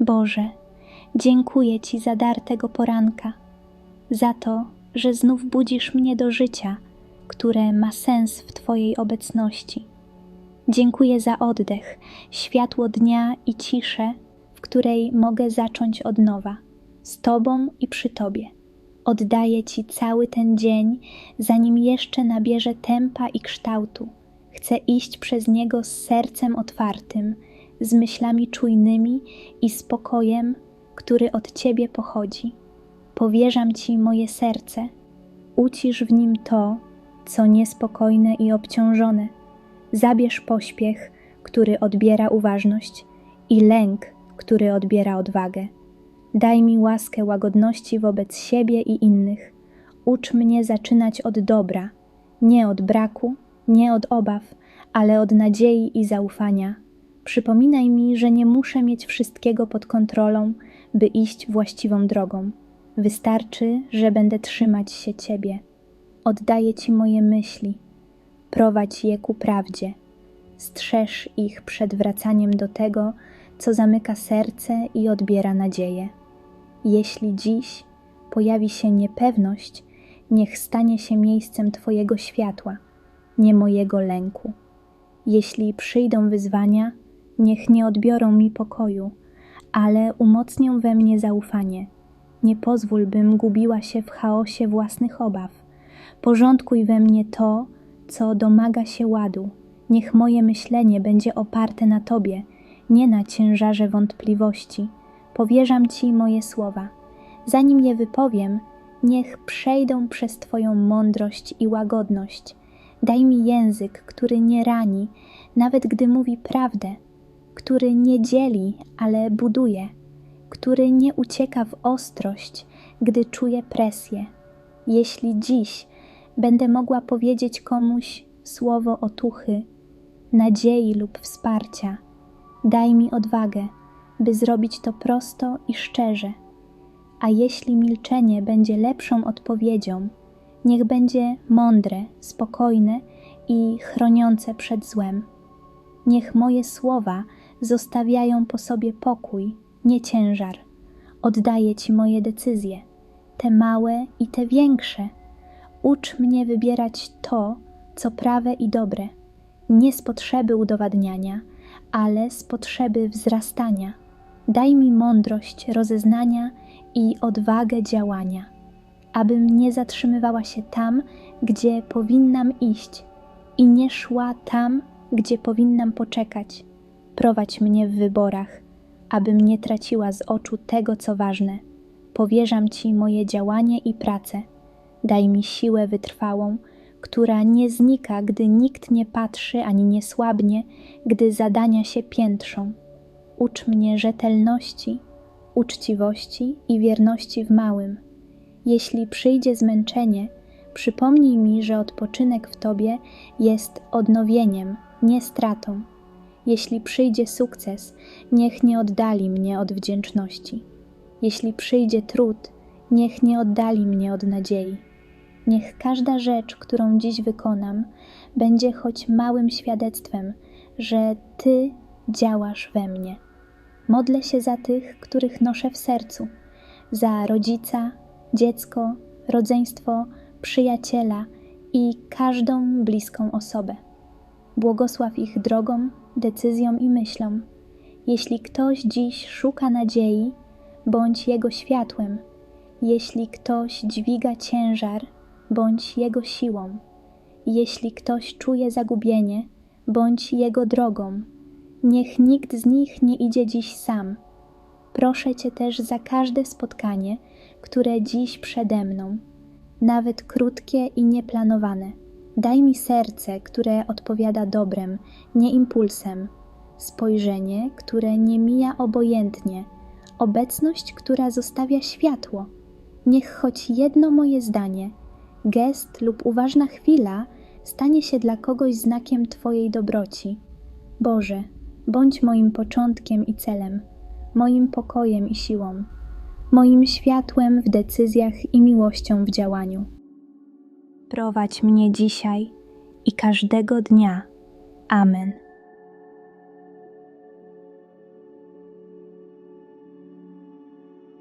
Boże, dziękuję Ci za dar tego poranka, za to, że znów budzisz mnie do życia, które ma sens w Twojej obecności. Dziękuję za oddech, światło dnia i ciszę, w której mogę zacząć od nowa, z Tobą i przy Tobie. Oddaję Ci cały ten dzień, zanim jeszcze nabierze tempa i kształtu. Chcę iść przez niego z sercem otwartym, z myślami czujnymi i spokojem, który od Ciebie pochodzi. Powierzam Ci moje serce, ucisz w nim to, co niespokojne i obciążone. Zabierz pośpiech, który odbiera uważność, i lęk, który odbiera odwagę. Daj mi łaskę łagodności wobec siebie i innych. Ucz mnie zaczynać od dobra, nie od braku, nie od obaw, ale od nadziei i zaufania. Przypominaj mi, że nie muszę mieć wszystkiego pod kontrolą, by iść właściwą drogą. Wystarczy, że będę trzymać się Ciebie. Oddaję Ci moje myśli. Prowadź je ku prawdzie. Strzeż ich przed wracaniem do tego, co zamyka serce i odbiera nadzieję. Jeśli dziś pojawi się niepewność, niech stanie się miejscem Twojego światła, nie mojego lęku. Jeśli przyjdą wyzwania, niech nie odbiorą mi pokoju, ale umocnią we mnie zaufanie. Nie pozwól, bym gubiła się w chaosie własnych obaw. Porządkuj we mnie to, co domaga się ładu. Niech moje myślenie będzie oparte na Tobie, nie na ciężarze wątpliwości. Powierzam Ci moje słowa. Zanim je wypowiem, niech przejdą przez Twoją mądrość i łagodność. Daj mi język, który nie rani, nawet gdy mówi prawdę, który nie dzieli, ale buduje, który nie ucieka w ostrość, gdy czuje presję. Jeśli dziś będę mogła powiedzieć komuś słowo otuchy, nadziei lub wsparcia, daj mi odwagę, by zrobić to prosto i szczerze. A jeśli milczenie będzie lepszą odpowiedzią, niech będzie mądre, spokojne i chroniące przed złem. Niech moje słowa zostawiają po sobie pokój, nie ciężar. Oddaję Ci moje decyzje, te małe i te większe. Ucz mnie wybierać to, co prawe i dobre, nie z potrzeby udowadniania, ale z potrzeby wzrastania. Daj mi mądrość rozeznania i odwagę działania, abym nie zatrzymywała się tam, gdzie powinnam iść i nie szła tam, gdzie powinnam poczekać. Prowadź mnie w wyborach, abym nie traciła z oczu tego, co ważne. Powierzam Ci moje działanie i pracę. Daj mi siłę wytrwałą, która nie znika, gdy nikt nie patrzy ani nie słabnie, gdy zadania się piętrzą. Ucz mnie rzetelności, uczciwości i wierności w małym. Jeśli przyjdzie zmęczenie, przypomnij mi, że odpoczynek w Tobie jest odnowieniem, nie stratą. Jeśli przyjdzie sukces, niech nie oddali mnie od wdzięczności. Jeśli przyjdzie trud, niech nie oddali mnie od nadziei. Niech każda rzecz, którą dziś wykonam, będzie choć małym świadectwem, że Ty działasz we mnie. Modlę się za tych, których noszę w sercu, za rodzica, dziecko, rodzeństwo, przyjaciela i każdą bliską osobę. Błogosław ich drogom, decyzjom i myślom. Jeśli ktoś dziś szuka nadziei, bądź jego światłem. Jeśli ktoś dźwiga ciężar, bądź jego siłą. Jeśli ktoś czuje zagubienie, bądź jego drogą. Niech nikt z nich nie idzie dziś sam. Proszę Cię też za każde spotkanie, które dziś przede mną, nawet krótkie i nieplanowane. Daj mi serce, które odpowiada dobrem, nie impulsem, spojrzenie, które nie mija obojętnie, obecność, która zostawia światło. Niech choć jedno moje zdanie, gest lub uważna chwila stanie się dla kogoś znakiem Twojej dobroci. Boże, bądź moim początkiem i celem, moim pokojem i siłą, moim światłem w decyzjach i miłością w działaniu. Prowadź mnie dzisiaj i każdego dnia. Amen.